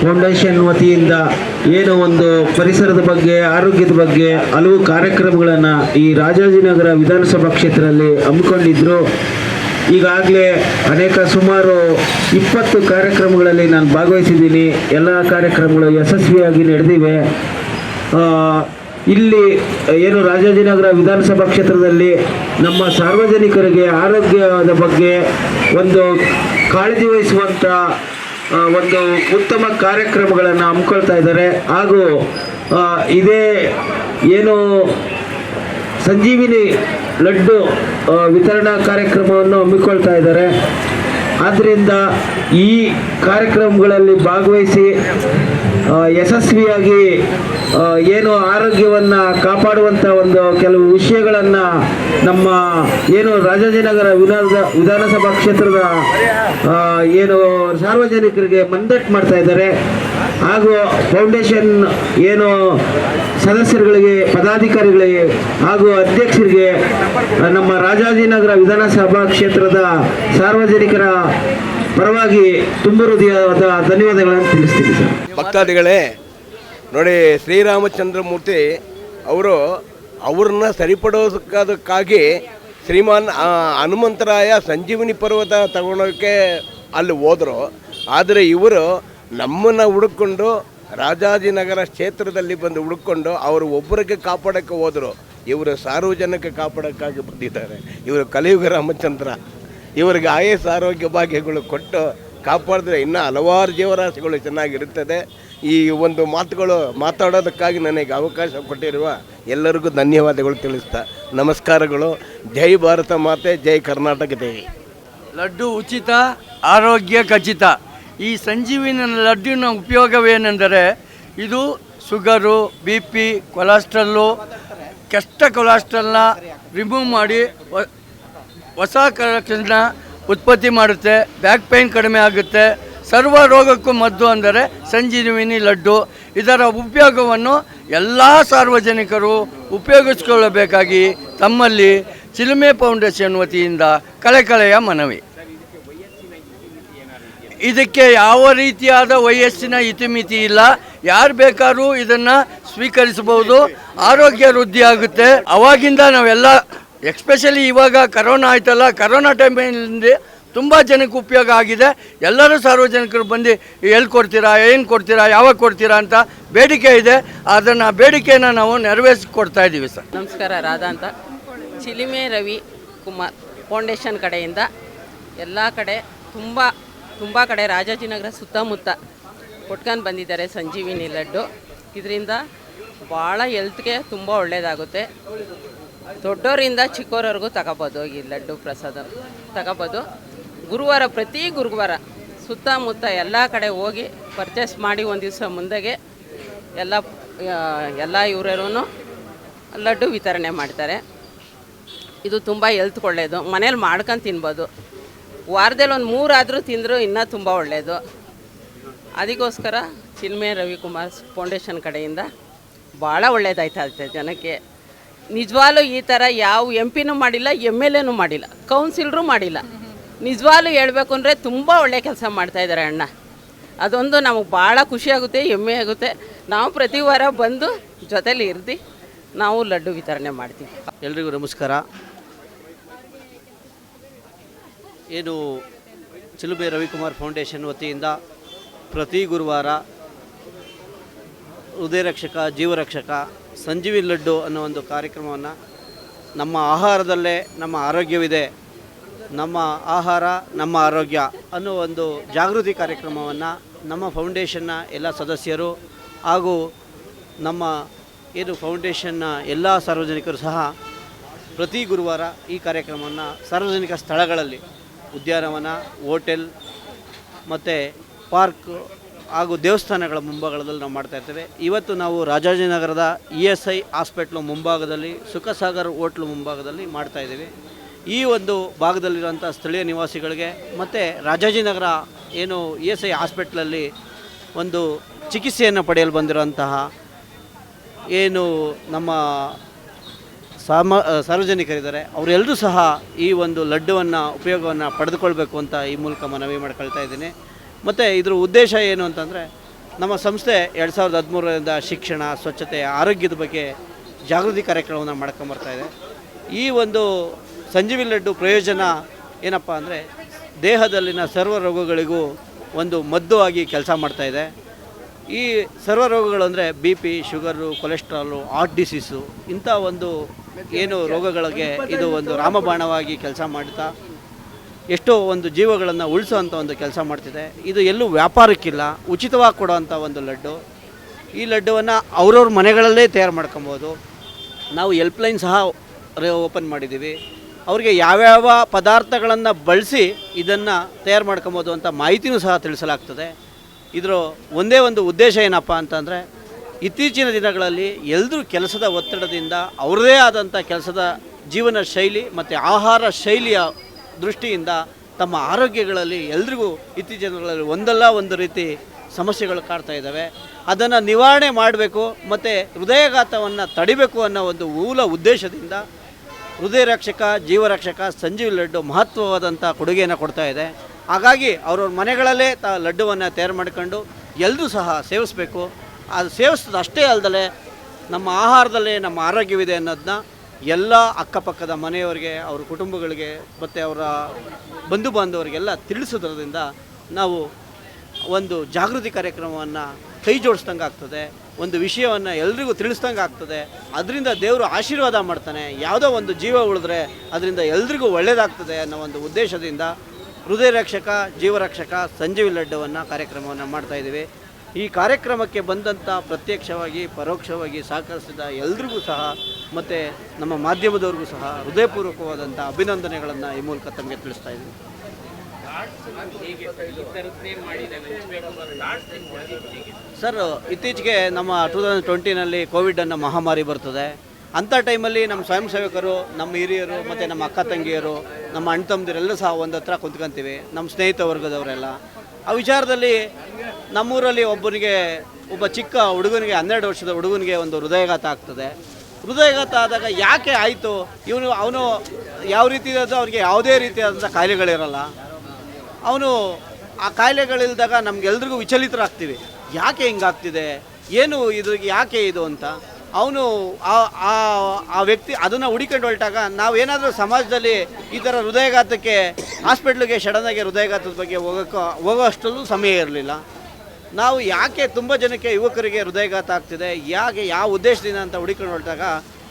Foundation ವತಿಯಿಂದ ಏನು ಒಂದು ಪರಿಸರದ ಬಗ್ಗೆ, ಆರೋಗ್ಯದ ಬಗ್ಗೆ ಹಲವು ಕಾರ್ಯಕ್ರಮಗಳನ್ನು ಈ ರಾಜಾಜಿನಗರ ವಿಧಾನಸಭಾ ಕ್ಷೇತ್ರದಲ್ಲಿ ಹಮ್ಮಿಕೊಂಡಿದ್ದರು ಈಗಾಗಲೇ ಅನೇಕ ಸುಮಾರು ಇಪ್ಪತ್ತು ಕಾರ್ಯಕ್ರಮಗಳಲ್ಲಿ ನಾನು ಭಾಗವಹಿಸಿದ್ದೀನಿ. ಎಲ್ಲ ಕಾರ್ಯಕ್ರಮಗಳು ಯಶಸ್ವಿಯಾಗಿ ನಡೆದಿವೆ. ಇಲ್ಲಿ ಏನು ರಾಜಾಜಿನಗರ ವಿಧಾನಸಭಾ ಕ್ಷೇತ್ರದಲ್ಲಿ ನಮ್ಮ ಸಾರ್ವಜನಿಕರಿಗೆ ಆರೋಗ್ಯದ ಬಗ್ಗೆ ಒಂದು ಕಾಳಜಿ ವಹಿಸುವಂಥ ಒಂದು ಉತ್ತಮ ಕಾರ್ಯಕ್ರಮಗಳನ್ನು ಹಮ್ಮಿಕೊಳ್ತಾ ಇದ್ದಾರೆ. ಹಾಗೂ ಇದೇ ಏನು ಸಂಜೀವಿನಿ ಲಡ್ಡು ವಿತರಣಾ ಕಾರ್ಯಕ್ರಮವನ್ನು ಹಮ್ಮಿಕೊಳ್ತಾ ಇದ್ದಾರೆ. ಆದ್ದರಿಂದ ಈ ಕಾರ್ಯಕ್ರಮಗಳಲ್ಲಿ ಭಾಗವಹಿಸಿ ಯಶಸ್ವಿಯಾಗಿ ಏನು ಆರೋಗ್ಯವನ್ನು ಕಾಪಾಡುವಂಥ ಒಂದು ಕೆಲವು ವಿಷಯಗಳನ್ನು ನಮ್ಮ ಏನು ರಾಜಾಜಿನಗರ ವಿಧಾನದ ವಿಧಾನಸಭಾ ಕ್ಷೇತ್ರದ ಏನು ಸಾರ್ವಜನಿಕರಿಗೆ ಮಂದಟ್ಟು ಮಾಡ್ತಾ ಇದ್ದಾರೆ. ಹಾಗೂ ಫೌಂಡೇಶನ್ ಏನು ಸದಸ್ಯರುಗಳಿಗೆ, ಪದಾಧಿಕಾರಿಗಳಿಗೆ ಹಾಗೂ ಅಧ್ಯಕ್ಷರಿಗೆ ನಮ್ಮ ರಾಜಾಜಿನಗರ ವಿಧಾನಸಭಾ ಕ್ಷೇತ್ರದ ಸಾರ್ವಜನಿಕರ ಪರವಾಗಿ ತುಂಬ ಹೃದಯವಾದ ಧನ್ಯವಾದಗಳನ್ನು ತಿಳಿಸ್ತೀನಿ ಸರ್. ಭಕ್ತಾದಿಗಳೇ, ನೋಡಿ ಶ್ರೀರಾಮಚಂದ್ರಮೂರ್ತಿ ಅವರು ಅವ್ರನ್ನ ಸರಿಪಡೋದಕ್ಕಾಗಿ ಶ್ರೀಮಾನ್ ಹನುಮಂತರಾಯ ಸಂಜೀವಿನಿ ಪರ್ವತ ತಗೊಳೋಕ್ಕೆ ಅಲ್ಲಿ ಹೋದರು. ಆದರೆ ಇವರು ನಮ್ಮನ್ನು ಹುಡುಕೊಂಡು ರಾಜಾಜಿನಗರ ಕ್ಷೇತ್ರದಲ್ಲಿ ಬಂದು ಹುಡುಕೊಂಡು ಅವರು ಒಬ್ಬರಿಗೆ ಕಾಪಾಡೋಕ್ಕೆ ಹೋದರು. ಇವರು ಸಾರ್ವಜನಿಕ ಕಾಪಾಡೋಕ್ಕಾಗಿ ಬಂದಿದ್ದಾರೆ. ಇವರು ಕಲಿಯುಗ ರಾಮಚಂದ್ರ. ಇವರಿಗೆ ಆಯಸ್ ಆರೋಗ್ಯ ಭಾಗ್ಯಗಳು ಕೊಟ್ಟು ಕಾಪಾಡಿದ್ರೆ ಇನ್ನೂ ಹಲವಾರು ಜೀವರಾಶಿಗಳು ಚೆನ್ನಾಗಿರುತ್ತದೆ. ಈ ಒಂದು ಮಾತುಗಳು ಮಾತಾಡೋದಕ್ಕಾಗಿ ನನಗೆ ಅವಕಾಶ ಕೊಟ್ಟಿರುವ ಎಲ್ಲರಿಗೂ ಧನ್ಯವಾದಗಳು ತಿಳಿಸ್ತಾ ನಮಸ್ಕಾರಗಳು. ಜೈ ಭಾರತ ಮಾತೆ, ಜೈ ಕರ್ನಾಟಕ ದೇವಿ. ಲಡ್ಡು ಉಚಿತ, ಆರೋಗ್ಯ ಖಚಿತ. ಈ ಸಂಜೀವಿನ ಲಡ್ಡಿನ ಉಪಯೋಗವೇನೆಂದರೆ ಇದು ಶುಗರು, ಬಿ ಪಿ ಕೊಲೆಸ್ಟ್ರಲ್ಲು ಕೆಟ್ಟ ಕೊಲೆಸ್ಟ್ರಲ್ನ ರಿಮೂವ್ ಮಾಡಿ ಹೊಸ ಕಲೆಕ್ಷನ್ನ ಉತ್ಪತ್ತಿ ಮಾಡುತ್ತೆ, ಬ್ಯಾಕ್ ಪೈನ್ ಕಡಿಮೆ ಆಗುತ್ತೆ. ಸರ್ವ ರೋಗಕ್ಕೂ ಮದ್ದು ಅಂದರೆ ಸಂಜೀವಿನಿ ಲಡ್ಡು. ಇದರ ಉಪಯೋಗವನ್ನು ಎಲ್ಲ ಸಾರ್ವಜನಿಕರು ಉಪಯೋಗಿಸಿಕೊಳ್ಳಬೇಕಾಗಿ ತಮ್ಮಲ್ಲಿ ಚಿಲುಮೆ ಫೌಂಡೇಶನ್ ವತಿಯಿಂದ ಕಳೆಕಳೆಯ ಮನವಿ. ಇದಕ್ಕೆ ಯಾವ ರೀತಿಯಾದ ವಯಸ್ಸಿನ ಇತಿಮಿತಿ ಇಲ್ಲ. ಯಾರು ಬೇಕಾದ್ರೂ ಇದನ್ನು ಸ್ವೀಕರಿಸಬಹುದು. ಆರೋಗ್ಯ ವೃದ್ಧಿ ಆಗುತ್ತೆ. ಅವಾಗಿಂದ ನಾವೆಲ್ಲ ಎಕ್ಸ್ಪೆಷಲಿ ಇವಾಗ ಕರೋನಾ ಆಯ್ತಲ್ಲ, ಕರೋನಾ ಟೈಮಿಂದ ತುಂಬ ಜನಕ್ಕೆ ಉಪಯೋಗ ಆಗಿದೆ. ಎಲ್ಲರೂ ಸಾರ್ವಜನಿಕರು ಬಂದು ಎಲ್ಲಿ ಕೊಡ್ತೀರಾ ಏನು ಕೊಡ್ತೀರಾ, ಯಾವಾಗ ಕೊಡ್ತೀರಾ ಅಂತ ಬೇಡಿಕೆ ಇದೆ. ಅದನ್ನು ಬೇಡಿಕೆಯನ್ನು ನಾವು ನೆರವೇರಿಸಿ ಕೊಡ್ತಾ ಇದ್ದೀವಿ ಸರ್. ನಮಸ್ಕಾರ, ರಾಧಾ ಅಂತ. ಚಿಲಿಮೆ ರವಿ ಕುಮಾರ್ ಫೌಂಡೇಶನ್ ಕಡೆಯಿಂದ ಎಲ್ಲ ಕಡೆ ತುಂಬ ತುಂಬ ಕಡೆ ರಾಜಾಜಿನಗರ ಸುತ್ತಮುತ್ತ ಕೊಟ್ಕೊಂಡು ಬಂದಿದ್ದಾರೆ ಸಂಜೀವಿನಿ ಲಡ್ಡು. ಇದರಿಂದ ಭಾಳ ಹೆಲ್ತ್ಗೆ ತುಂಬ ಒಳ್ಳೆಯದಾಗುತ್ತೆ ದೊಡ್ಡವರಿಂದ ಚಿಕ್ಕವರವರೆಗೂ ತಗೋಬೋದು ಈ ಲಡ್ಡು ಪ್ರಸಾದ. ತಗೋಬೋದು. ಗುರುವಾರ, ಪ್ರತಿ ಗುರುವಾರ ಸುತ್ತಮುತ್ತ ಎಲ್ಲ ಕಡೆ ಹೋಗಿ ಪರ್ಚೇಸ್ ಮಾಡಿ ಒಂದು ದಿವಸ ಮುಂದೆಗೆ ಎಲ್ಲ ಎಲ್ಲ ಇವರೂ ಲಡ್ಡು ವಿತರಣೆ ಮಾಡ್ತಾರೆ. ಇದು ತುಂಬ ಹೆಲ್ತ್ ಒಳ್ಳೆಯದು ಮನೇಲಿ ಮಾಡ್ಕೊಂಡು ತಿನ್ಬೋದು. ವಾರದಲ್ಲಿ ಒಂದು ಮೂರಾದರೂ ತಿಂದರೂ ಇನ್ನೂ ತುಂಬ ಒಳ್ಳೆಯದು ಅದಕ್ಕೋಸ್ಕರ ಚಿಲ್ಮೆ ರವಿಕುಮಾರ್ ಫೌಂಡೇಶನ್ ಕಡೆಯಿಂದ ಭಾಳ ಒಳ್ಳೇದಾಯ್ತದೆ ಜನಕ್ಕೆ. ನಿಜವಾಗ್ಲೂ ಈ ಥರ ಯಾವ ಎಂ ಪಿನೂ ಮಾಡಿಲ್ಲ ಎಂ ಎಲ್ ಎನೂ ಮಾಡಿಲ್ಲ, ಕೌನ್ಸಿಲ್ರೂ ಮಾಡಿಲ್ಲ. ನಿಜವಾಗ್ಲೂ ಹೇಳಬೇಕು ಅಂದರೆ ತುಂಬ ಒಳ್ಳೆ ಕೆಲಸ ಮಾಡ್ತಾಯಿದ್ದಾರೆ ಅಣ್ಣ. ಅದೊಂದು ನಮಗೆ ಭಾಳ ಖುಷಿಯಾಗುತ್ತೆ ಹೆಮ್ಮೆ ಆಗುತ್ತೆ. ನಾವು ಪ್ರತಿ ವಾರ ಬಂದು ಜೊತೇಲಿ ಇರ್ದು, ನಾವು ಲಡ್ಡು ವಿತರಣೆ ಮಾಡ್ತೀವಿ. ಎಲ್ರಿಗೂ ನಮಸ್ಕಾರ. ಏನು ಚಿಲುಬೆ ರವಿಕುಮಾರ್ ಫೌಂಡೇಶನ್ ವತಿಯಿಂದ ಪ್ರತಿ ಗುರುವಾರ ಹೃದಯ ರಕ್ಷಕ ಜೀವರಕ್ಷಕ ಸಂಜೀವಿ ಲಡ್ಡು ಅನ್ನೋ ಒಂದು ಕಾರ್ಯಕ್ರಮವನ್ನು ನಮ್ಮ ಆಹಾರದಲ್ಲೇ ನಮ್ಮ ಆರೋಗ್ಯವಿದೆ, ನಮ್ಮ ಆಹಾರ, ನಮ್ಮ ಆರೋಗ್ಯ ಅನ್ನೋ ಒಂದು ಜಾಗೃತಿ ಕಾರ್ಯಕ್ರಮವನ್ನು ನಮ್ಮ ಫೌಂಡೇಶನ್ನ ಎಲ್ಲ ಸದಸ್ಯರು ಹಾಗೂ ನಮ್ಮ ಏನು ಫೌಂಡೇಶನ್ನ ಎಲ್ಲ ಸಾರ್ವಜನಿಕರು ಸಹ ಪ್ರತಿ ಗುರುವಾರ ಈ ಕಾರ್ಯಕ್ರಮವನ್ನು ಸಾರ್ವಜನಿಕ ಸ್ಥಳಗಳಲ್ಲಿ ಉದ್ಯಾನವನ, ಹೋಟೆಲ್ ಮತ್ತು ಪಾರ್ಕ್ ಹಾಗೂ ದೇವಸ್ಥಾನಗಳ ಮುಂಭಾಗದಲ್ಲಿ ನಾವು ಮಾಡ್ತಾ ಇರ್ತೇವೆ. ಇವತ್ತು ನಾವು ರಾಜಾಜಿನಗರದ ಇ ಎಸ್ ಐ ಹಾಸ್ಪಿಟ್ಲು ಮುಂಭಾಗದಲ್ಲಿ, ಸುಖಸಾಗರ್ ಹೋಟ್ಲು ಮುಂಭಾಗದಲ್ಲಿ ಮಾಡ್ತಾ ಇದ್ದೀವಿ. ಈ ಒಂದು ಭಾಗದಲ್ಲಿರುವಂಥ ಸ್ಥಳೀಯ ನಿವಾಸಿಗಳಿಗೆ ಮತ್ತು ರಾಜಾಜಿನಗರ ಏನು ಇ ಎಸ್ ಐ ಹಾಸ್ಪಿಟ್ಲಲ್ಲಿ ಒಂದು ಚಿಕಿತ್ಸೆಯನ್ನು ಪಡೆಯಲು ಬಂದಿರುವಂತಹ ಏನು ನಮ್ಮ ಸಾಮ ಸಾರ್ವಜನಿಕರಿದ್ದಾರೆ. ಅವರೆಲ್ಲರೂ ಸಹ ಈ ಒಂದು ಲಡ್ಡುವನ್ನು, ಉಪಯೋಗವನ್ನು ಪಡೆದುಕೊಳ್ಬೇಕು ಅಂತ ಈ ಮೂಲಕ ಮನವಿ ಮಾಡ್ಕೊಳ್ತಾ ಇದ್ದೀನಿ. ಮತ್ತು ಇದ್ರ ಉದ್ದೇಶ ಏನು ಅಂತಂದರೆ, ನಮ್ಮ ಸಂಸ್ಥೆ ಎರಡು ಸಾವಿರದ ಹದಿಮೂರರಿಂದ ಶಿಕ್ಷಣ, ಸ್ವಚ್ಛತೆ, ಆರೋಗ್ಯದ ಬಗ್ಗೆ ಜಾಗೃತಿ ಕಾರ್ಯಕ್ರಮವನ್ನು ಮಾಡ್ಕೊಂಬರ್ತಾ ಇದೆ. ಈ ಒಂದು ಸಂಜೀವಿ ಲಡ್ಡು ಪ್ರಯೋಜನ ಏನಪ್ಪ ಅಂದರೆ, ದೇಹದಲ್ಲಿನ ಸರ್ವ ರೋಗಗಳಿಗೂ ಒಂದು ಮದ್ದು ಆಗಿ ಕೆಲಸ ಮಾಡ್ತಾ ಇದೆ. ಈ ಸರ್ವ ರೋಗಗಳು ಅಂದರೆ B P, sugar, cholesterol, heart disease ಇಂಥ ಒಂದು ಏನು ರೋಗಗಳಿಗೆ ಇದು ಒಂದು ರಾಮಬಾಣವಾಗಿ ಕೆಲಸ ಮಾಡ್ತಾ ಎಷ್ಟೋ ಒಂದು ಜೀವಗಳನ್ನು ಉಳಿಸುವಂಥ ಒಂದು ಕೆಲಸ ಮಾಡ್ತಿದೆ. ಇದು ಎಲ್ಲೂ ವ್ಯಾಪಾರಕ್ಕಿಲ್ಲ ಉಚಿತವಾಗಿ ಕೊಡುವಂಥ ಒಂದು ಲಡ್ಡು. ಈ ಲಡ್ಡುವನ್ನು ಅವ್ರವ್ರ ಮನೆಗಳಲ್ಲೇ ತಯಾರು ಮಾಡ್ಕೊಬೋದು. ನಾವು ಎಲ್ಪ್ಲೈನ್ ಸಹ ಓಪನ್ ಮಾಡಿದ್ದೀವಿ. ಅವ್ರಿಗೆ ಯಾವ್ಯಾವ ಪದಾರ್ಥಗಳನ್ನು ಬಳಸಿ ಇದನ್ನು ತಯಾರು ಮಾಡ್ಕೊಬೋದು ಅಂತ ಮಾಹಿತಿನೂ ಸಹ ತಿಳಿಸಲಾಗ್ತದೆ. ಇದರ ಒಂದೇ ಒಂದು ಉದ್ದೇಶ ಏನಪ್ಪ ಅಂತಂದರೆ ಇತ್ತೀಚಿನ ದಿನಗಳಲ್ಲಿ ಎಲ್ಲರೂ ಕೆಲಸದ ಒತ್ತಡದಿಂದ ಅವರದೇ ಆದಂಥ ಕೆಲಸದ ಜೀವನ ಶೈಲಿ ಮತ್ತು ಆಹಾರ ಶೈಲಿಯ ದೃಷ್ಟಿಯಿಂದ ತಮ್ಮ ಆರೋಗ್ಯಗಳಲ್ಲಿ ಎಲ್ರಿಗೂ ಇತ್ತೀಚಿನ ದಿನಗಳಲ್ಲಿ ಒಂದಲ್ಲ ಒಂದು ರೀತಿ ಸಮಸ್ಯೆಗಳು ಕಾಡ್ತಾ ಇದ್ದಾವೆ. ಅದನ್ನು ನಿವಾರಣೆ ಮಾಡಬೇಕು ಮತ್ತು ಹೃದಯಘಾತವನ್ನು ತಡಿಬೇಕು ಅನ್ನೋ ಒಂದು ಮೂಲ ಉದ್ದೇಶದಿಂದ ಹೃದಯ ರಕ್ಷಕ ಜೀವರಕ್ಷಕ ಸಂಜೀವ್ ಲಡ್ಡು ಮಹತ್ವವಾದಂಥ ಕೊಡುಗೆಯನ್ನು ಕೊಡ್ತಾ ಇದೆ. ಹಾಗಾಗಿ ಅವ್ರವ್ರ ಮನೆಗಳಲ್ಲೇ ತ ಲಡ್ಡುವನ್ನು ತಯಾರು ಮಾಡ್ಕೊಂಡು ಎಲ್ಲರೂ ಸಹ ಸೇವಿಸಬೇಕು. ಅದು ಸೇವಿಸ್ತದೆ. ಅಷ್ಟೇ ಅಲ್ಲದೆ ನಮ್ಮ ಆಹಾರದಲ್ಲೇ ನಮ್ಮ ಆರೋಗ್ಯವಿದೆ ಅನ್ನೋದನ್ನ ಎಲ್ಲ ಅಕ್ಕಪಕ್ಕದ ಮನೆಯವರಿಗೆ, ಅವ್ರ ಕುಟುಂಬಗಳಿಗೆ, ಮತ್ತು ಅವರ ಬಂಧು ಬಾಂಧವರಿಗೆಲ್ಲ ತಿಳಿಸೋದ್ರಿಂದ ನಾವು ಒಂದು ಜಾಗೃತಿ ಕಾರ್ಯಕ್ರಮವನ್ನು ಕೈ ಜೋಡಿಸ್ದಂಗೆ ಆಗ್ತದೆ. ಒಂದು ವಿಷಯವನ್ನು ಎಲ್ರಿಗೂ ತಿಳಿಸ್ದಂಗೆ ಆಗ್ತದೆ. ಅದರಿಂದ ದೇವರು ಆಶೀರ್ವಾದ ಮಾಡ್ತಾನೆ. ಯಾವುದೋ ಒಂದು ಜೀವ ಉಳಿದ್ರೆ ಅದರಿಂದ ಎಲ್ರಿಗೂ ಒಳ್ಳೆಯದಾಗ್ತದೆ ಅನ್ನೋ ಒಂದು ಉದ್ದೇಶದಿಂದ ಹೃದಯ ರಕ್ಷಕ ಜೀವರಕ್ಷಕ ಸಂಜೀವಿ ಲಡ್ಡುವನ್ನು ಕಾರ್ಯಕ್ರಮವನ್ನು ಮಾಡ್ತಾ ಇದ್ದೀವಿ. ಈ ಕಾರ್ಯಕ್ರಮಕ್ಕೆ ಬಂದಂಥ ಪ್ರತ್ಯಕ್ಷವಾಗಿ, ಪರೋಕ್ಷವಾಗಿ ಸಹಕರಿಸಿದ ಎಲ್ರಿಗೂ ಸಹ, ಮತ್ತು ನಮ್ಮ ಮಾಧ್ಯಮದವ್ರಿಗೂ ಸಹ ಹೃದಯಪೂರ್ವಕವಾದಂಥ ಅಭಿನಂದನೆಗಳನ್ನು ಈ ಮೂಲಕ ತಮಗೆ ತಿಳಿಸ್ತಾ ಇದ್ದೀನಿ. ಸರ್, ಇತ್ತೀಚೆಗೆ ನಮ್ಮ ಟೂ ತೌಸಂಡ್ ಟ್ವೆಂಟಿನಲ್ಲಿ ಕೋವಿಡ್ ಅನ್ನೋ ಮಹಾಮಾರಿ ಬರ್ತದೆ. ಅಂಥ ಟೈಮಲ್ಲಿ ನಮ್ಮ ಸ್ವಯಂ ಸೇವಕರು, ನಮ್ಮ ಹಿರಿಯರು, ಮತ್ತು ನಮ್ಮ ಅಕ್ಕ ತಂಗಿಯರು, ನಮ್ಮ ಅಣ್ಣ ತಮ್ಮದಿರೆಲ್ಲ ಸಹ ಒಂದು ಹತ್ರ ಕುಂತ್ಕೊಂತೀವಿ, ನಮ್ಮ ಸ್ನೇಹಿತ ವರ್ಗದವರೆಲ್ಲ. ಆ ವಿಚಾರದಲ್ಲಿ ನಮ್ಮೂರಲ್ಲಿ ಒಬ್ಬನಿಗೆ, ಒಬ್ಬ ಚಿಕ್ಕ ಹುಡುಗನಿಗೆ, ಹನ್ನೆರಡು ವರ್ಷದ ಹುಡುಗನಿಗೆ ಒಂದು ಹೃದಯಘಾತ ಆಗ್ತದೆ. ಹೃದಯಘಾತ ಆದಾಗ ಯಾಕೆ ಆಯಿತು? ಇವನು, ಅವನು ಯಾವ ರೀತಿ ಅವನಿಗೆ ಯಾವುದೇ ರೀತಿಯಾದಂಥ ಕಾಯಿಲೆಗಳಿರಲ್ಲ. ಅವನು ಆ ಕಾಯಿಲೆಗಳಿಲ್ದಾಗ ನಮಗೆಲ್ರಿಗೂ ವಿಚಲಿತರಾಗ್ತೀವಿ. ಯಾಕೆ ಹಿಂಗಾಗ್ತಿದೆ? ಏನು ಇದು, ಯಾಕೆ ಇದು ಅಂತ. ಅವನು ಆ, ಆ- ವ್ಯಕ್ತಿ ಅದನ್ನು ಹುಡಿಕೊಂಡು ಹೊರಟಾಗ ನಾವೇನಾದರೂ ಸಮಾಜದಲ್ಲಿ ಈ ಥರ ಹೃದಯಘಾತಕ್ಕೆ, ಹಾಸ್ಪಿಟ್ಲಿಗೆ ಸಡನ್ನಾಗಿ ಹೃದಯಘಾತದ ಬಗ್ಗೆ ಹೋಗೋಕ್ಕೆ ಹೋಗೋ ಅಷ್ಟರಲ್ಲೂ ಸಮಯ ಇರಲಿಲ್ಲ. ನಾವು ಯಾಕೆ ತುಂಬ ಜನಕ್ಕೆ ಯುವಕರಿಗೆ ಹೃದಯಘಾತ ಆಗ್ತಿದೆ? ಯಾಕೆ ಯಾವ ಉದ್ದೇಶದಿಂದ ಅಂತ ಹುಡುಕೊಂಡು ಹೊರಟಾಗ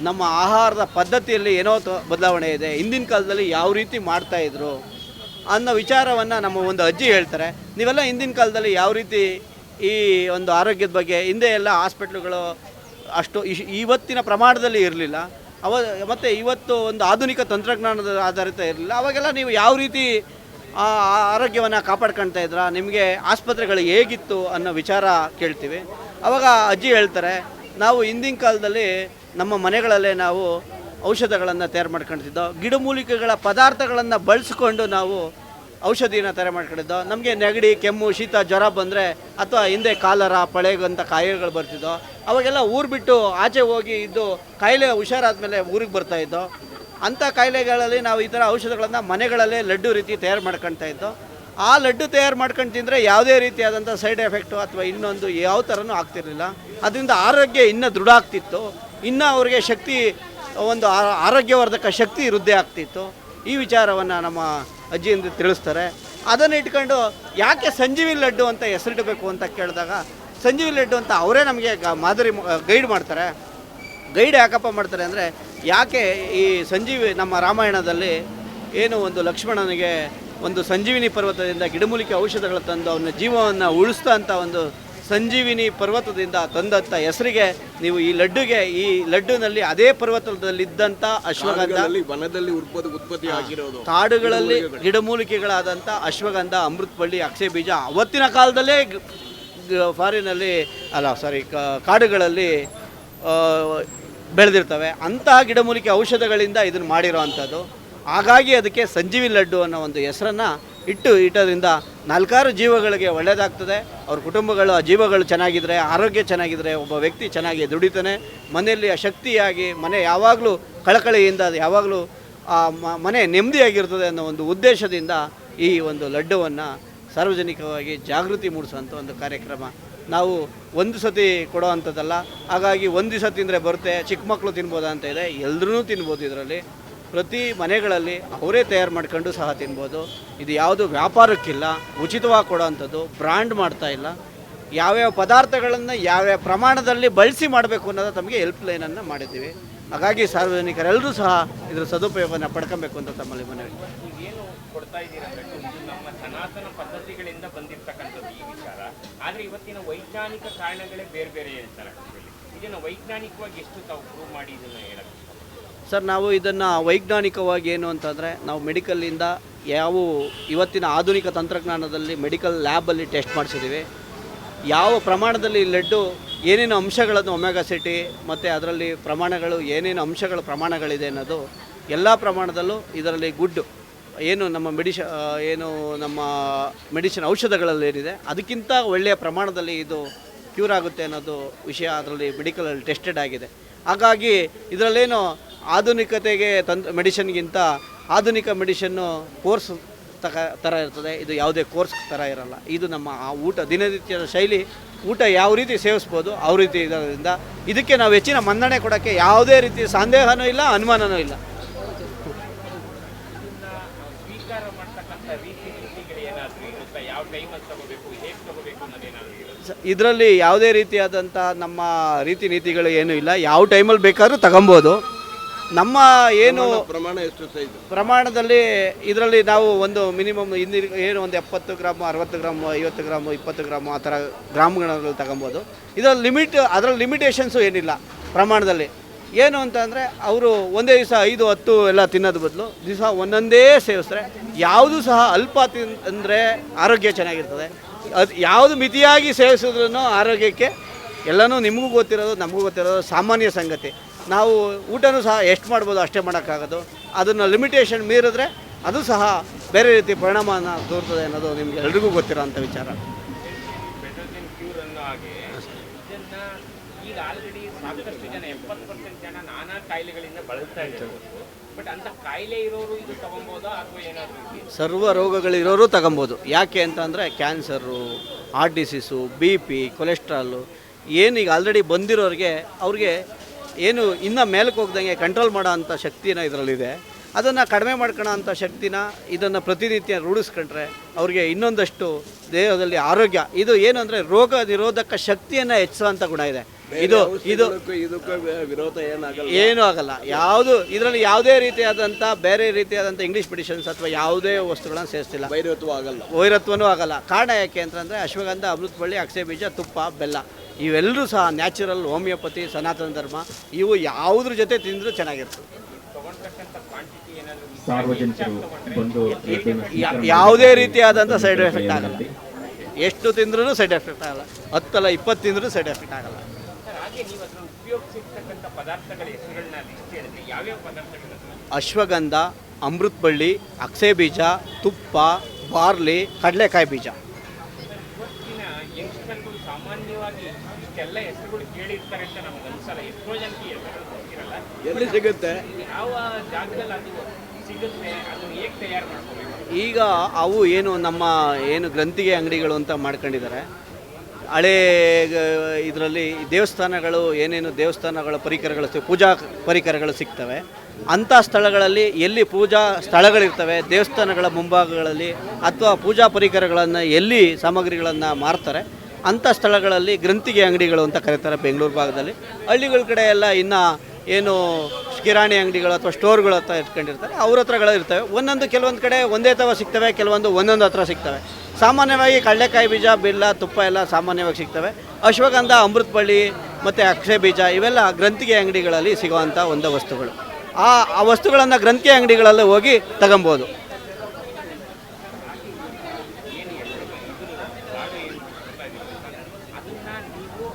ನಮ್ಮ ಆಹಾರದ ಪದ್ಧತಿಯಲ್ಲಿ ಏನೋ ಬದಲಾವಣೆ ಇದೆ. ಹಿಂದಿನ ಕಾಲದಲ್ಲಿ ಯಾವ ರೀತಿ ಮಾಡ್ತಾ ಇದ್ರು ಅನ್ನೋ ವಿಚಾರವನ್ನು ನಮ್ಮ ಒಂದು ಅಜ್ಜಿ ಹೇಳ್ತಾರೆ. ನೀವೆಲ್ಲ ಹಿಂದಿನ ಕಾಲದಲ್ಲಿ ಯಾವ ರೀತಿ ಈ ಒಂದು ಆರೋಗ್ಯದ ಬಗ್ಗೆ, ಹಿಂದೆ ಎಲ್ಲ ಹಾಸ್ಪಿಟ್ಲುಗಳು ಅಷ್ಟು ಇವತ್ತಿನ ಪ್ರಮಾಣದಲ್ಲಿ ಇರಲಿಲ್ಲ. ಅವ, ಮತ್ತು ಇವತ್ತು ಒಂದು ಆಧುನಿಕ ತಂತ್ರಜ್ಞಾನದ ಆಧಾರಿತ ಇರಲಿಲ್ಲ. ಅವಾಗೆಲ್ಲ ನೀವು ಯಾವ ರೀತಿ ಆ ಆರೋಗ್ಯವನ್ನು ಕಾಪಾಡ್ಕೊಳ್ತಾ ಇದ್ರ? ನಿಮಗೆ ಆಸ್ಪತ್ರೆಗಳು ಹೇಗಿತ್ತು ಅನ್ನೋ ವಿಚಾರ ಕೇಳ್ತೀವಿ. ಅವಾಗ ಅಜ್ಜಿ ಹೇಳ್ತಾರೆ, ನಾವು ಹಿಂದಿನ ಕಾಲದಲ್ಲಿ ನಮ್ಮ ಮನೆಗಳಲ್ಲೇ ನಾವು ಔಷಧಗಳನ್ನು ತಯಾರು ಮಾಡ್ಕೊಳ್ತಿದ್ದೋ ಗಿಡಮೂಲಿಕೆಗಳ ಪದಾರ್ಥಗಳನ್ನು ಬಳಸ್ಕೊಂಡು ನಾವು ಔಷಧಿನ ತಯಾರು ಮಾಡ್ಕೊಂಡಿದ್ದೋ, ನಮಗೆ ನೆಗಡಿ, ಕೆಮ್ಮು, ಶೀತ, ಜ್ವರ ಬಂದರೆ ಅಥವಾ ಹಿಂದೆ ಕಾಲರ ಪಳೆಗಂತ ಕಾಯಿಲೆಗಳು ಬರ್ತಿದ್ದೋ, ಅವಾಗೆಲ್ಲ ಊರು ಬಿಟ್ಟು ಆಚೆ ಹೋಗಿ ಇದ್ದು ಕಾಯಿಲೆ ಹುಷಾರಾದ್ಮೇಲೆ ಊರಿಗೆ ಬರ್ತಾ ಇದ್ದೋ, ಅಂಥ ಕಾಯಿಲೆಗಳಲ್ಲಿ ನಾವು ಈ ಥರ ಔಷಧಗಳನ್ನು ಮನೆಗಳಲ್ಲೇ ಲಡ್ಡು ರೀತಿ ತಯಾರು ಮಾಡ್ಕೊಳ್ತಾ ಇದ್ದೋ, ಆ ಲಡ್ಡು ತಯಾರು ಮಾಡ್ಕೊಂಡು ತಿಂದರೆ ಯಾವುದೇ ರೀತಿಯಾದಂಥ ಸೈಡ್ ಎಫೆಕ್ಟು ಅಥವಾ ಇನ್ನೊಂದು ಯಾವ ಥರನೂ ಆಗ್ತಿರಲಿಲ್ಲ. ಅದರಿಂದ ಆರೋಗ್ಯ ಇನ್ನೂ ದೃಢ ಆಗ್ತಿತ್ತು. ಇನ್ನೂ ಅವ್ರಿಗೆ ಶಕ್ತಿ, ಒಂದು ಆರೋಗ್ಯವರ್ಧಕ ಶಕ್ತಿ ವೃದ್ಧಿ ಆಗ್ತಿತ್ತು. ಈ ವಿಚಾರವನ್ನು ನಮ್ಮ ಅಜ್ಜಿಯಿಂದ ತಿಳಿಸ್ತಾರೆ. ಅದನ್ನು ಇಟ್ಕೊಂಡು ಯಾಕೆ ಸಂಜೀವಿ ಲಡ್ಡು ಅಂತ ಹೆಸರಿಡಬೇಕು ಅಂತ ಕೇಳಿದಾಗ ಸಂಜೀವಿ ಲಡ್ಡು ಅಂತ ಅವರೇ ನಮಗೆ ಮಾದರಿ ಗೈಡ್ ಮಾಡ್ತಾರೆ. ಗೈಡ್ ಯಾಕಪ್ಪ ಮಾಡ್ತಾರೆ ಅಂದರೆ, ಯಾಕೆ ಈ ಸಂಜೀವಿ ನಮ್ಮ ರಾಮಾಯಣದಲ್ಲಿ ಏನು ಒಂದು ಲಕ್ಷ್ಮಣನಿಗೆ ಒಂದು ಸಂಜೀವಿನಿ ಪರ್ವತದಿಂದ ಗಿಡಮೂಲಿಕೆ ಔಷಧಗಳು ತಂದು ಅವನ ಜೀವವನ್ನು ಉಳಿಸ್ತಾ ಅಂತ ಒಂದು ಸಂಜೀವಿನಿ ಪರ್ವತದಿಂದ ತಂದಂಥ ಹೆಸರಿಗೆ ನೀವು ಈ ಲಡ್ಡುಗೆ ಈ ಲಡ್ಡುನಲ್ಲಿ ಅದೇ ಪರ್ವತದಲ್ಲಿದ್ದಂಥ ಅಶ್ವಗಂಧ ವನದಲ್ಲಿ ಉತ್ಪತ್ತಿ ಆಗಿರೋದು. ಕಾಡುಗಳಲ್ಲಿ ಗಿಡಮೂಲಿಕೆಗಳಾದಂಥ ಅಶ್ವಗಂಧ ಅಮೃತಬಳ್ಳಿ ಅಕ್ಷಯ ಬೀಜ ಅವತ್ತಿನ ಕಾಲದಲ್ಲೇ ಫಾರಿನಲ್ಲಿ ಅಲ್ಲ ಸಾರಿ ಕಾಡುಗಳಲ್ಲಿ ಬೆಳೆದಿರ್ತವೆ. ಅಂತಹ ಗಿಡಮೂಲಿಕೆ ಔಷಧಗಳಿಂದ ಇದನ್ನು ಮಾಡಿರೋ ಅಂಥದ್ದು ಹಾಗಾಗಿ ಅದಕ್ಕೆ ಸಂಜೀವಿ ಲಡ್ಡು ಅನ್ನೋ ಒಂದು ಹೆಸರನ್ನು ಇಟ್ಟು ಇಟ್ಟೋದ್ರಿಂದ ನಾಲ್ಕಾರು ಜೀವಗಳಿಗೆ ಒಳ್ಳೆಯದಾಗ್ತದೆ. ಅವ್ರ ಕುಟುಂಬಗಳು, ಆ ಜೀವಗಳು ಚೆನ್ನಾಗಿದ್ರೆ, ಆರೋಗ್ಯ ಚೆನ್ನಾಗಿದ್ರೆ, ಒಬ್ಬ ವ್ಯಕ್ತಿ ಚೆನ್ನಾಗಿ ದುಡಿತಾನೆ. ಮನೆಯಲ್ಲಿ ಆ ಶಕ್ತಿಯಾಗಿ ಮನೆ ಯಾವಾಗಲೂ ಕಳಕಳಿಯಿಂದ, ಅದು ಯಾವಾಗಲೂ, ಆ ಮನೆ ನೆಮ್ಮದಿಯಾಗಿರ್ತದೆ ಅನ್ನೋ ಒಂದು ಉದ್ದೇಶದಿಂದ ಈ ಒಂದು ಲಡ್ಡುವನ್ನು ಸಾರ್ವಜನಿಕವಾಗಿ ಜಾಗೃತಿ ಮೂಡಿಸುವಂಥ ಒಂದು ಕಾರ್ಯಕ್ರಮ. ನಾವು ಒಂದು ಸತಿ ಕೊಡೋ ಹಾಗಾಗಿ ಒಂದು ದಿವಸ ತಿಂದರೆ ಬರುತ್ತೆ, ಚಿಕ್ಕ ಮಕ್ಕಳು ತಿನ್ಬೋದಾ ಅಂತ ಇದೆ. ಎಲ್ಲರೂ ತಿನ್ಬೋದು ಇದರಲ್ಲಿ. ಪ್ರತಿ ಮನೆಗಳಲ್ಲಿ ಅವರೇ ತಯಾರು ಮಾಡ್ಕೊಂಡು ಸಹ ತಿನ್ಬೋದು. ಇದು ಯಾವುದು ವ್ಯಾಪಾರಕ್ಕಿಲ್ಲ, ಉಚಿತವಾಗಿ ಕೊಡೋ ಅಂಥದ್ದು ಬ್ರ್ಯಾಂಡ್ ಮಾಡ್ತಾ ಇಲ್ಲ. ಯಾವ್ಯಾವ ಪದಾರ್ಥಗಳನ್ನು ಯಾವ್ಯಾವ ಪ್ರಮಾಣದಲ್ಲಿ ಬಳಸಿ ಮಾಡಬೇಕು ಅನ್ನೋದು ತಮಗೆ ಹೆಲ್ಪ್ ಲೈನನ್ನು ಮಾಡಿದ್ದೀವಿ. ಹಾಗಾಗಿ ಸಾರ್ವಜನಿಕರೆಲ್ಲರೂ ಸಹ ಇದರ ಸದುಪಯೋಗವನ್ನು ಪಡ್ಕೊಬೇಕು ಅಂತ ತಮ್ಮಲ್ಲಿ ಮನವಿ. ಸನಾತನ ಪದ್ಧತಿಗಳಿಂದ ಈ ಆದರೆ ಇವತ್ತಿನ ವೈಜ್ಞಾನಿಕ ಕಾರಣಗಳೇ ಬೇರೆ ಬೇರೆ ಹೇಳ್ತಾರೆ. ಇದನ್ನು ವೈಜ್ಞಾನಿಕವಾಗಿ ಎಷ್ಟು ತಾವು ಪ್ರೂವ್ ಮಾಡಿ ಇದನ್ನು ಹೇಳಕ್ಕೆ? ಸರ್, ನಾವು ಇದನ್ನು ವೈಜ್ಞಾನಿಕವಾಗಿ ಏನು ಅಂತಂದರೆ, ನಾವು ಮೆಡಿಕಲ್ಲಿಂದ ಯಾವ ಇವತ್ತಿನ ಆಧುನಿಕ ತಂತ್ರಜ್ಞಾನದಲ್ಲಿ ಮೆಡಿಕಲ್ ಲ್ಯಾಬಲ್ಲಿ ಟೆಸ್ಟ್ ಮಾಡಿಸಿದ್ದೀವಿ ಯಾವ ಪ್ರಮಾಣದಲ್ಲಿ ಲಡ್ಡು ಏನೇನು ಅಂಶಗಳನ್ನು ಒಮೆಗಾಸಿಟಿ ಮತ್ತು ಅದರಲ್ಲಿ ಪ್ರಮಾಣಗಳು, ಏನೇನು ಅಂಶಗಳ ಪ್ರಮಾಣಗಳಿದೆ ಅನ್ನೋದು ಎಲ್ಲ ಪ್ರಮಾಣದಲ್ಲೂ ಇದರಲ್ಲಿ ಗುಡ್ ಏನು ನಮ್ಮ ಮೆಡಿಶ ಏನು ನಮ್ಮ ಮೆಡಿಸಿನ್ ಔಷಧಗಳಲ್ಲಿ ಏನಿದೆ, ಅದಕ್ಕಿಂತ ಒಳ್ಳೆಯ ಪ್ರಮಾಣದಲ್ಲಿ ಇದು ಕ್ಯೂರ್ ಆಗುತ್ತೆ ಅನ್ನೋದು ವಿಷಯ ಅದರಲ್ಲಿ ಮೆಡಿಕಲಲ್ಲಿ ಟೆಸ್ಟೆಡ್ ಆಗಿದೆ. ಹಾಗಾಗಿ ಇದರಲ್ಲೇನು ಆಧುನಿಕತೆಗೆ ತಂತ್ರ ಮೆಡಿಷನ್ಗಿಂತ ಆಧುನಿಕ ಮೆಡಿಷನ್ನು ಕೋರ್ಸ್ ತಕ ಥರ ಇರ್ತದೆ. ಇದು ಯಾವುದೇ ಕೋರ್ಸ್ ಥರ ಇರಲ್ಲ. ಇದು ನಮ್ಮ ಆ ಊಟ ದಿನನಿತ್ಯದ ಶೈಲಿ ಊಟ ಯಾವ ರೀತಿ ಸೇವಿಸ್ಬೋದು ಆ ರೀತಿ ಇರೋದ್ರಿಂದ ಇದಕ್ಕೆ ನಾವು ಹೆಚ್ಚಿನ ಮನ್ನಣೆ ಕೊಡೋಕ್ಕೆ ಯಾವುದೇ ರೀತಿ ಸಂದೇಹನೂ ಇಲ್ಲ ಅನುಮಾನನೂ ಇಲ್ಲ. ಇದರಲ್ಲಿ ಯಾವುದೇ ರೀತಿಯಾದಂಥ ನಮ್ಮ ರೀತಿ ನೀತಿಗಳು ಏನೂ ಇಲ್ಲ. ಯಾವ ಟೈಮಲ್ಲಿ ಬೇಕಾದ್ರೂ ತಗೊಬೋದು. ನಮ್ಮ ಏನು ಪ್ರಮಾಣ ಎಷ್ಟು ಸೈಜ್? ಪ್ರಮಾಣದಲ್ಲಿ ಇದರಲ್ಲಿ ನಾವು ಒಂದು ಮಿನಿಮಮ್ ಹಿಂದಿ ಏನು ಒಂದು ಎಪ್ಪತ್ತು ಗ್ರಾಮು ಅರವತ್ತು ಗ್ರಾಮು ಐವತ್ತು ಗ್ರಾಮು ಇಪ್ಪತ್ತು ಗ್ರಾಮು ಆ ಥರ ಗ್ರಾಮ್ಗಳಲ್ಲಿ ತಗೊಬೋದು. ಇದರಲ್ಲಿ ಲಿಮಿಟ್ ಅದರಲ್ಲಿ ಲಿಮಿಟೇಷನ್ಸು ಏನಿಲ್ಲ ಪ್ರಮಾಣದಲ್ಲಿ. ಏನು ಅಂತಂದರೆ ಅವರು ಒಂದೇ ದಿವಸ ಐದು ಹತ್ತು ಎಲ್ಲ ತಿನ್ನೋದು ಬದಲು ದಿವಸ ಒಂದೊಂದೇ ಸೇವಿಸಿದ್ರೆ ಯಾವುದು ಸಹ ಅಲ್ಪ ತಿನ್ ಅಂದರೆ ಆರೋಗ್ಯ ಚೆನ್ನಾಗಿರ್ತದೆ. ಅದು ಯಾವುದು ಮಿತಿಯಾಗಿ ಸೇವಿಸಿದ್ರೂ ಆರೋಗ್ಯಕ್ಕೆ ಎಲ್ಲನೂ ನಿಮಗೂ ಗೊತ್ತಿರೋದು ನಮಗೂ ಗೊತ್ತಿರೋದು ಸಾಮಾನ್ಯ ಸಂಗತಿ. ನಾವು ಊಟನೂ ಸಹ ಎಷ್ಟು ಮಾಡ್ಬೋದು ಅಷ್ಟೇ ಮಾಡೋಕ್ಕಾಗೋದು ಅದನ್ನು ಲಿಮಿಟೇಷನ್ ಮೀರಿದ್ರೆ ಅದು ಸಹ ಬೇರೆ ರೀತಿ ಪರಿಣಾಮನ ತೋರ್ತದೆ ಅನ್ನೋದು ನಿಮ್ಗೆ ಎಲ್ರಿಗೂ ವಿಚಾರ ಅಥವಾ ಏನಾದರೂ ಇದೆಯಾ? ಸರ್ವ ರೋಗಗಳಿರೋರು ತಗೊಬೋದು ಯಾಕೆ ಅಂತಂದರೆ cancer, heart disease, B P, cholesterol ಏನೀಗ ಆಲ್ರೆಡಿ ಬಂದಿರೋರಿಗೆ ಅವ್ರಿಗೆ ಏನು ಇನ್ನು ಮೇಲಕ್ಕೆ ಹೋಗ್ದಂಗೆ ಕಂಟ್ರೋಲ್ ಮಾಡೋ ಅಂಥ ಶಕ್ತಿನ ಇದರಲ್ಲಿದೆ. ಅದನ್ನು ಕಡಿಮೆ ಮಾಡ್ಕೊಳ್ಳೋ ಅಂಥ ಶಕ್ತಿನ ಇದನ್ನು ಪ್ರತಿನಿತ್ಯ ರೂಢಿಸ್ಕೊಂಡ್ರೆ ಅವ್ರಿಗೆ ಇನ್ನೊಂದಷ್ಟು ದೇಹದಲ್ಲಿ ಆರೋಗ್ಯ. ಇದು ಏನು ಅಂದರೆ ರೋಗ ನಿರೋಧಕ ಶಕ್ತಿಯನ್ನು ಹೆಚ್ಚಿಸುವಂಥ ಗುಣ ಇದೆ. ಇದು ಇದು ವಿರೋಧ ಏನಾಗಲ್ಲ. ಏನೂ ಆಗಲ್ಲ. ಯಾವುದು ಇದರಲ್ಲಿ ಯಾವುದೇ ರೀತಿಯಾದಂಥ ಬೇರೆ ರೀತಿಯಾದಂಥ ಇಂಗ್ಲೀಷ್ ಮೆಡಿಷನ್ಸ್ ಅಥವಾ ಯಾವುದೇ ವಸ್ತುಗಳನ್ನು ಸೇರಿಸ್ತಿಲ್ಲ ವೈರತ್ವ ಆಗಲ್ಲ. ವೈರತ್ವನೂ ಆಗಲ್ಲ. ಕಾರಣ ಯಾಕೆ ಅಂತಂದರೆ ಅಶ್ವಗಂಧ ಅಮೃತಬಳ್ಳಿ ಅಕ್ಷಯ ಬೀಜ ತುಪ್ಪ ಬೆಲ್ಲ. ಇವೆಲ್ಲರೂ ಸಹ ನ್ಯಾಚುರಲ್ ಹೋಮಿಯೋಪತಿ ಸನಾತನ ಧರ್ಮ ಇವು ಯಾವುದ್ರ ಜೊತೆ ತಿಂದರೂ ಚೆನ್ನಾಗಿರ್ತದೆ ಸಾರ್ವಜನಿಕರು ಬಂದು ಯಾ- ಯಾವುದೇ ರೀತಿಯಾದಂಥ ಸೈಡ್ ಎಫೆಕ್ಟ್ ಆಗಲ್ಲ. ಎಷ್ಟು ತಿಂದ್ರೂ ಸೈಡ್ ಎಫೆಕ್ಟ್ ಆಗಲ್ಲ. ಹತ್ತಲ್ಲ ಇಪ್ಪತ್ತು ತಿಂದರೂ ಸೈಡ್ ಎಫೆಕ್ಟ್ ಆಗಲ್ಲ. ಸರ್ ಹಾಗೆ ನೀವು ಅಕ್ಸೆ ಉಪಯೋಗಿಸಿರ್ತಕ್ಕಂಥ ಪದಾರ್ಥಗಳ ಹೆಸರುಗಳನ್ನ ಲಿಸ್ಟ್ ಹೇಳಿದ್ರೆ. ಯಾವ್ಯಾವ ಪದಾರ್ಥಗಳು ಅಶ್ವಗಂಧ ಅಮೃತಬಳ್ಳಿ ಅಕ್ಷಯ ಬೀಜ ತುಪ್ಪ ಬಾರ್ಲಿ ಕಡಲೆಕಾಯಿ ಬೀಜ ಇವತ್ತಿನ ಯಂಗ್ಸ್ಟರ್ಗಳು ಸಾಮಾನ್ಯವಾಗಿ ಇಷ್ಟೆಲ್ಲ ಹೆಸರುಗಳು ಕೇಳಿರ್ತಾರೆ ಅಂತ ನಮ್ಗೆ ಅನ್ಸಲ್ಲ ಎಷ್ಟೋ ಜನಕ್ಕೆ ಹೆಸರುಗಳು ಗೊತ್ತಿರಲ್ಲ ಎಲ್ಲಿ ಸಿಗುತ್ತೆ ಯಾವ ಜಾಗದಲ್ಲಿ ಅದು ಸಿಗುತ್ತೆ ಅದನ್ನು ಹೇಗೆ ತಯಾರು ಸಿಗುತ್ತೆ ಈಗ ಅವು ಏನು ನಮ್ಮ ಏನು ಗ್ರಂಥಿಗೆ ಅಂಗಡಿಗಳು ಅಂತ ಮಾಡ್ಕೊಂಡಿದ್ದಾರೆ. ಹಳೇ ಇದರಲ್ಲಿ ದೇವಸ್ಥಾನಗಳು ಏನೇನು ದೇವಸ್ಥಾನಗಳ ಪರಿಕರಗಳು ಪೂಜಾ ಪರಿಕರಗಳು ಸಿಗ್ತವೆ. ಅಂಥ ಸ್ಥಳಗಳಲ್ಲಿ ಎಲ್ಲಿ ಪೂಜಾ ಸ್ಥಳಗಳಿರ್ತವೆ ದೇವಸ್ಥಾನಗಳ ಮುಂಭಾಗಗಳಲ್ಲಿ ಅಥವಾ ಪೂಜಾ ಪರಿಕರಗಳನ್ನು ಎಲ್ಲಿ ಸಾಮಗ್ರಿಗಳನ್ನು ಮಾರ್ತಾರೆ ಅಂಥ ಸ್ಥಳಗಳಲ್ಲಿ ಗ್ರಂಥಿಗೆ ಅಂಗಡಿಗಳು ಅಂತ ಕರೀತಾರೆ ಬೆಂಗಳೂರು ಭಾಗದಲ್ಲಿ. ಹಳ್ಳಿಗಳ ಕಡೆ ಎಲ್ಲ ಇನ್ನು ಏನು ಕಿರಾಣಿ ಅಂಗಡಿಗಳು ಅಥವಾ ಸ್ಟೋರ್ಗಳು ಹತ್ರ ಇಟ್ಕೊಂಡಿರ್ತಾರೆ. ಅವ್ರ ಹತ್ರಗಳು ಇರ್ತವೆ. ಒಂದೊಂದು ಕೆಲವೊಂದು ಕಡೆ ಒಂದೇ ಥರ ಸಿಗ್ತವೆ, ಕೆಲವೊಂದು ಒಂದೊಂದು ಹತ್ರ ಸಿಗ್ತವೆ. ಸಾಮಾನ್ಯವಾಗಿ ಕಡಲೆಕಾಯಿ ಬೀಜ ಬೆಲ್ಲ ತುಪ್ಪ ಎಲ್ಲ ಸಾಮಾನ್ಯವಾಗಿ ಸಿಗ್ತವೆ. ಅಶ್ವಗಂಧ ಅಮೃತಬಳ್ಳಿ ಮತ್ತು ಅಕ್ಷಯ ಬೀಜ ಇವೆಲ್ಲ ಗ್ರಂಥಿಗೆ ಅಂಗಡಿಗಳಲ್ಲಿ ಸಿಗುವಂಥ ಒಂದು ವಸ್ತುಗಳು. ಆ ಆ ವಸ್ತುಗಳನ್ನು ಗ್ರಂಥಿ ಅಂಗಡಿಗಳಲ್ಲಿ ಹೋಗಿ ತಗೊಬೋದು ಅದನ್ನ ನೀವು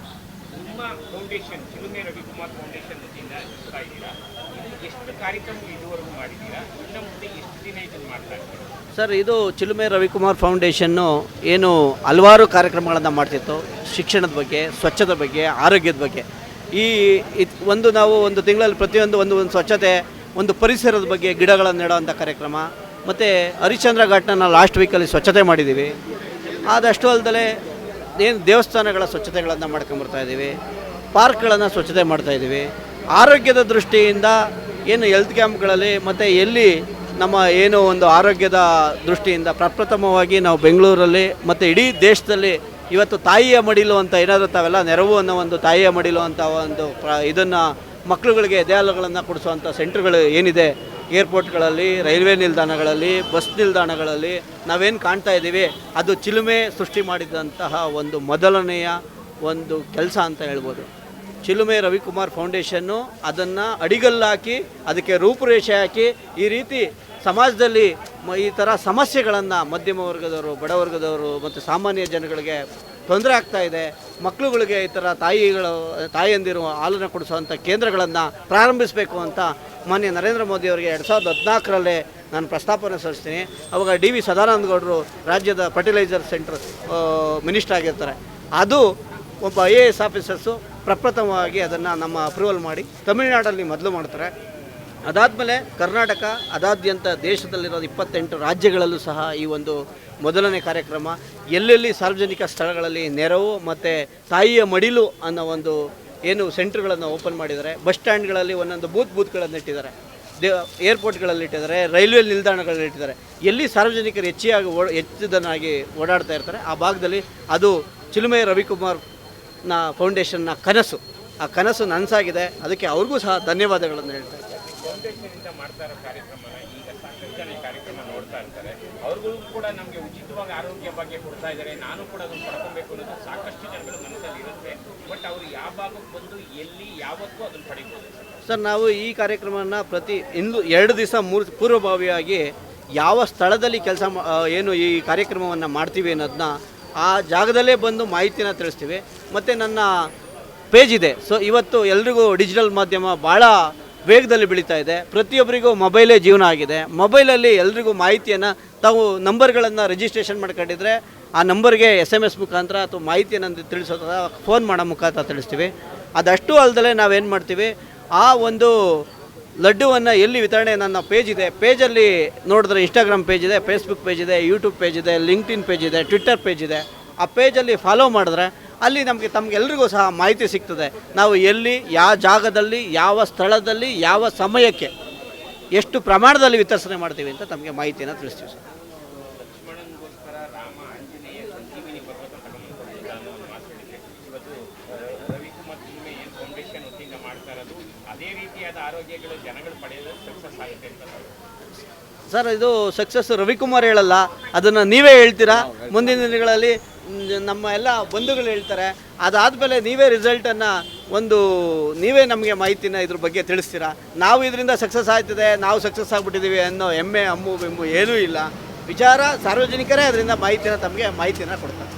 ನಿಮ್ಮ ಫೌಂಡೇಶನ್ ಚಿಲುಮೆ ರವಿಕುಮಾರ್ ಫೌಂಡೇಶನ್ ವತಿಯಿಂದ ನಡೆಸ್ತಾ ಇದ್ದೀರಾ ಇದು ಎಷ್ಟು ಕಾರ್ಯಕ್ರಮ ಇದುವರೆಗೂ ಮಾಡಿದ್ದೀರಾ ಇನ್ನು ಮುಂದೆ ಎಷ್ಟು ದಿನ ಇದನ್ನು ಮಾಡ್ತಾ ಇದ್ದೀರಾ ಸರ್, ಇದು ಚಿಲುಮೆ ರವಿಕುಮಾರ್ ಫೌಂಡೇಶನ್ನು ಏನು ಹಲವಾರು ಕಾರ್ಯಕ್ರಮಗಳನ್ನು ಮಾಡ್ತಿತ್ತು. ಶಿಕ್ಷಣದ ಬಗ್ಗೆ ಸ್ವಚ್ಛತೆ ಬಗ್ಗೆ, ಆರೋಗ್ಯದ ಬಗ್ಗೆ. ಈ ಒಂದು ನಾವು ಒಂದು ತಿಂಗಳಲ್ಲಿ ಪ್ರತಿಯೊಂದು ಒಂದು ಒಂದು ಸ್ವಚ್ಛತೆ, ಒಂದು ಪರಿಸರದ ಬಗ್ಗೆ ಗಿಡಗಳನ್ನು ನೆಡುವಂಥ ಕಾರ್ಯಕ್ರಮ. ಮತ್ತು ಹರಿಶ್ಚಂದ್ರ ಘಾಟ್ನ ಲಾಸ್ಟ್ ವೀಕಲ್ಲಿ ಸ್ವಚ್ಛತೆ ಮಾಡಿದ್ದೀವಿ. ಆದಷ್ಟು ಅಲ್ಲದೆ ಏನು ದೇವಸ್ಥಾನಗಳ ಸ್ವಚ್ಛತೆಗಳನ್ನು ಮಾಡ್ಕೊಂಬರ್ತಾ ಇದ್ದೀವಿ. ಪಾರ್ಕ್ಗಳನ್ನು ಸ್ವಚ್ಛತೆ ಮಾಡ್ತಾಯಿದ್ದೀವಿ ಆರೋಗ್ಯದ ದೃಷ್ಟಿಯಿಂದ ಏನು ಹೆಲ್ತ್ ಕ್ಯಾಂಪ್ಗಳಲ್ಲಿ ಮತ್ತು ಎಲ್ಲಿ ನಮ್ಮ ಏನು ಒಂದು ಆರೋಗ್ಯದ ದೃಷ್ಟಿಯಿಂದ ಪ್ರಪ್ರಥಮವಾಗಿ ನಾವು ಬೆಂಗಳೂರಲ್ಲಿ ಮತ್ತು ಇಡೀ ದೇಶದಲ್ಲಿ ಇವತ್ತು ತಾಯಿಯ ಮಡಿಲು ಅಂತ ಏನಾದರೂ ತಾವೆಲ್ಲ ನೆರವು ಅನ್ನೋ ಒಂದು ತಾಯಿಯ ಮಡಿಲು ಅಂತ ಒಂದು ಪ್ರ ಇದನ್ನು ಮಕ್ಕಳುಗಳಿಗೆ ಎದೆಹಾಲುಗಳನ್ನು ಕೊಡಿಸುವಂಥ ಸೆಂಟ್ರ್ಗಳು ಏನಿದೆ? ಏರ್ಪೋರ್ಟ್ಗಳಲ್ಲಿ, ರೈಲ್ವೆ ನಿಲ್ದಾಣಗಳಲ್ಲಿ, ಬಸ್ ನಿಲ್ದಾಣಗಳಲ್ಲಿ ನಾವೇನು ಕಾಣ್ತಾ ಇದ್ದೀವಿ? ಅದು ಚಿಲುಮೆ ಸೃಷ್ಟಿ ಮಾಡಿದಂತಹ ಒಂದು ಮೊದಲನೆಯ ಒಂದು ಕೆಲಸ ಅಂತ ಹೇಳ್ಬೋದು. ಚಿಲುಮೆ ರವಿಕುಮಾರ್ ಫೌಂಡೇಶನ್ನು ಅದನ್ನು ಅಡಿಗಲ್ಲಾಕಿ, ಅದಕ್ಕೆ ರೂಪುರೇಷೆ ಹಾಕಿ ಈ ರೀತಿ ಸಮಾಜದಲ್ಲಿ ಈ ಥರ ಸಮಸ್ಯೆಗಳನ್ನು ಮಧ್ಯಮ ವರ್ಗದವರು ಬಡವರ್ಗದವರು ಮತ್ತು ಸಾಮಾನ್ಯ ಜನಗಳಿಗೆ ತೊಂದರೆ ಆಗ್ತಾ ಇದೆ. ಮಕ್ಕಳುಗಳಿಗೆ ಈ ಥರ ತಾಯಿಗಳು, ತಾಯಿಯಂದಿರು ಹಾಲನ್ನು ಕೊಡಿಸುವಂಥ ಕೇಂದ್ರಗಳನ್ನು ಪ್ರಾರಂಭಿಸಬೇಕು ಅಂತ ಮಾನ್ಯ ನರೇಂದ್ರ ಮೋದಿ ಅವರಿಗೆ ಎರಡು ಸಾವಿರದ ಹದಿನಾಲ್ಕರಲ್ಲೇ ನಾನು ಪ್ರಸ್ತಾಪನೆ ಸಲ್ಲಿಸ್ತೀನಿ. ಅವಾಗ ಡಿ ವಿ ಸದಾನಂದ ಗೌಡರು ರಾಜ್ಯದ ಫರ್ಟಿಲೈಸರ್ ಸೆಂಟರ್ ಮಿನಿಸ್ಟರ್ ಆಗಿರ್ತಾರೆ. ಅದು ಒಬ್ಬ ಐ ಎ ಎಸ್ ಆಫೀಸರ್ಸು ಪ್ರಪ್ರಥಮವಾಗಿ ಅದನ್ನು ನಮ್ಮ ಅಪ್ರೂವಲ್ ಮಾಡಿ ತಮಿಳುನಾಡಲ್ಲಿ ಮೊದಲು ಮಾಡ್ತಾರೆ. ಅದಾದಮೇಲೆ ಕರ್ನಾಟಕ ಅದಾದ್ಯಂತ ದೇಶದಲ್ಲಿರೋ ಇಪ್ಪತ್ತೆಂಟು ರಾಜ್ಯಗಳಲ್ಲೂ ಸಹ ಈ ಒಂದು ಮೊದಲನೇ ಕಾರ್ಯಕ್ರಮ. ಎಲ್ಲೆಲ್ಲಿ ಸಾರ್ವಜನಿಕ ಸ್ಥಳಗಳಲ್ಲಿ ನೆರವು ಮತ್ತು ತಾಯಿಯ ಮಡಿಲು ಅನ್ನೋ ಒಂದು ಏನು ಸೆಂಟ್ರ್ಗಳನ್ನು ಓಪನ್ ಮಾಡಿದ್ದಾರೆ. ಬಸ್ ಸ್ಟ್ಯಾಂಡ್ಗಳಲ್ಲಿ ಒಂದೊಂದು ಬೂತ್ ಬೂತ್ಗಳನ್ನು ಇಟ್ಟಿದ್ದಾರೆ. ದೇ, ಏರ್ಪೋರ್ಟ್ಗಳಲ್ಲಿ ಇಟ್ಟಿದ್ದಾರೆ, ರೈಲ್ವೆ ನಿಲ್ದಾಣಗಳಲ್ಲಿ ಇಟ್ಟಿದ್ದಾರೆ. ಎಲ್ಲಿ ಸಾರ್ವಜನಿಕರು ಹೆಚ್ಚಿಯಾಗಿ ಓ ಹೆಚ್ಚಿದನಾಗಿ ಓಡಾಡ್ತಾ ಇರ್ತಾರೆ, ಆ ಭಾಗದಲ್ಲಿ ಅದು ಚಿಲುಮೆ ರವಿಕುಮಾರ್ ನ ಫೌಂಡೇಶನ್ನ ಕನಸು. ಆ ಕನಸು ನನಸಾಗಿದೆ. ಅದಕ್ಕೆ ಅವ್ರಿಗೂ ಸಹ ಧನ್ಯವಾದಗಳನ್ನು ಹೇಳ್ತಾ ಇದ್ದೀನಿ. ಸರ್ ನಾವು ಈ ಕಾರ್ಯಕ್ರಮವನ್ನು ಪ್ರತಿ ಇಂದು ಎರಡು ದಿವಸ ಮೂರು ಪೂರ್ವಭಾವಿಯಾಗಿ ಯಾವ ಸ್ಥಳದಲ್ಲಿ ಕೆಲಸ ಏನು ಈ ಕಾರ್ಯಕ್ರಮವನ್ನು ಮಾಡ್ತೀವಿ ಅನ್ನೋದನ್ನ ಆ ಜಾಗದಲ್ಲೇ ಬಂದು ಮಾಹಿತಿನ ತಿಳಿಸ್ತೀವಿ. ಮತ್ತು ನನ್ನ ಪೇಜ್ ಇದೆ. ಸೊ ಇವತ್ತು ಎಲ್ರಿಗೂ ಡಿಜಿಟಲ್ ಮಾಧ್ಯಮ ಭಾಳ ವೇಗದಲ್ಲಿ ಬೆಳೀತಾ ಇದೆ. ಪ್ರತಿಯೊಬ್ಬರಿಗೂ ಮೊಬೈಲೇ ಜೀವನ ಆಗಿದೆ. ಮೊಬೈಲಲ್ಲಿ ಎಲ್ರಿಗೂ ಮಾಹಿತಿಯನ್ನು ತಾವು ನಂಬರ್ಗಳನ್ನು ರಿಜಿಸ್ಟ್ರೇಷನ್ ಮಾಡ್ಕೊಂಡಿದ್ರೆ ಆ ನಂಬರ್ಗೆ ಎಸ್ ಎಂ ಎಸ್ ಮುಖಾಂತರ ಅಥವಾ ಮಾಹಿತಿಯನ್ನು ತಿಳಿಸೋದ ಫೋನ್ ಮಾಡೋ ಮುಖಾಂತರ ತಿಳಿಸ್ತೀವಿ. ಅದಷ್ಟು ಅಲ್ಲದೆ ನಾವೇನು ಮಾಡ್ತೀವಿ? ಆ ಒಂದು ಲಡ್ಡುವನ್ನು ಎಲ್ಲಿ ವಿತರಣೆ ನನ್ನ ಪೇಜ್ ಇದೆ. ಪೇಜಲ್ಲಿ ನೋಡಿದ್ರೆ ಇನ್ಸ್ಟಾಗ್ರಾಮ್ ಪೇಜ್ ಇದೆ ಫೇಸ್ಬುಕ್ ಪೇಜ್ ಇದೆ ಯೂಟ್ಯೂಬ್ ಪೇಜ್ ಇದೆ ಲಿಂಕ್ಡ್ಇನ್ ಪೇಜ್ ಇದೆ ಟ್ವಿಟ್ಟರ್ ಪೇಜ್ ಇದೆ. ಆ ಪೇಜಲ್ಲಿ ಫಾಲೋ ಮಾಡಿದ್ರೆ ಅಲ್ಲಿ ನಮಗೆ ತಮಗೆಲ್ರಿಗೂ ಸಹ ಮಾಹಿತಿ ಸಿಗ್ತದೆ. ನಾವು ಎಲ್ಲಿ ಯಾವ ಜಾಗದಲ್ಲಿ, ಯಾವ ಸ್ಥಳದಲ್ಲಿ, ಯಾವ ಸಮಯಕ್ಕೆ ಎಷ್ಟು ಪ್ರಮಾಣದಲ್ಲಿ ವಿತರಿಸಣೆ ಮಾಡ್ತೀವಿ ಅಂತ ತಮಗೆ ಮಾಹಿತಿಯನ್ನು ತಿಳಿಸ್ತೀವಿ ಸರ್ ಲಕ್ಷ್ಮಣನಿಗೋಸ್ಕರ ರಾಮ ಆಂಜನೇಯ ಸಂಜೀವಿನಿ ಪರ್ವತ ತಗೊಂಡ್ಬಂದಿದ್ದ ಅನ್ನೋ ಒಂದು ಮಾತು ಹೇಳಿದೆ ಇವತ್ತು ಆ, ರವಿಕುಮಾರ್ ಚಿಲ್ಮೆ ಏನು ಫೌಂಡೇಶನ್ ವತಿಯಿಂದ ಮಾಡ್ತಾ ಇರೋದು ಅದೇ ರೀತಿಯಾದ ಆರೋಗ್ಯಗಳು ಜನಗಳು ಸರ್, ಇದು ಸಕ್ಸಸ್ ರವಿಕುಮಾರ್ ಹೇಳಲ್ಲ, ಅದನ್ನು ನೀವೇ ಹೇಳ್ತೀರಾ? ಮುಂದಿನ ದಿನಗಳಲ್ಲಿ ನಮ್ಮ ಎಲ್ಲ ಬಂಧುಗಳು ಹೇಳ್ತಾರೆ, ಅದಾದಮೇಲೆ ನೀವೇ ರಿಸಲ್ಟನ್ನು ಒಂದು, ನೀವೇ ನಮಗೆ ಮಾಹಿತಿನ ಇದ್ರ ಬಗ್ಗೆ ತಿಳಿಸ್ತೀರಾ? ನಾವು ಇದರಿಂದ ಸಕ್ಸಸ್ ಆಯ್ತದೆ ನಾವು ಸಕ್ಸಸ್ ಆಗಿಬಿಟ್ಟಿದ್ದೀವಿ ಅನ್ನೋ ಹೆಮ್ಮೆ, ಅಮ್ಮು, ಬೆಮ್ಮು ಏನೂ ಇಲ್ಲ. ವಿಚಾರ ಸಾರ್ವಜನಿಕರೇ ಅದರಿಂದ ಮಾಹಿತಿನ ತಮಗೆ ಮಾಹಿತಿನ ಕೊಡ್ತಾರೆ.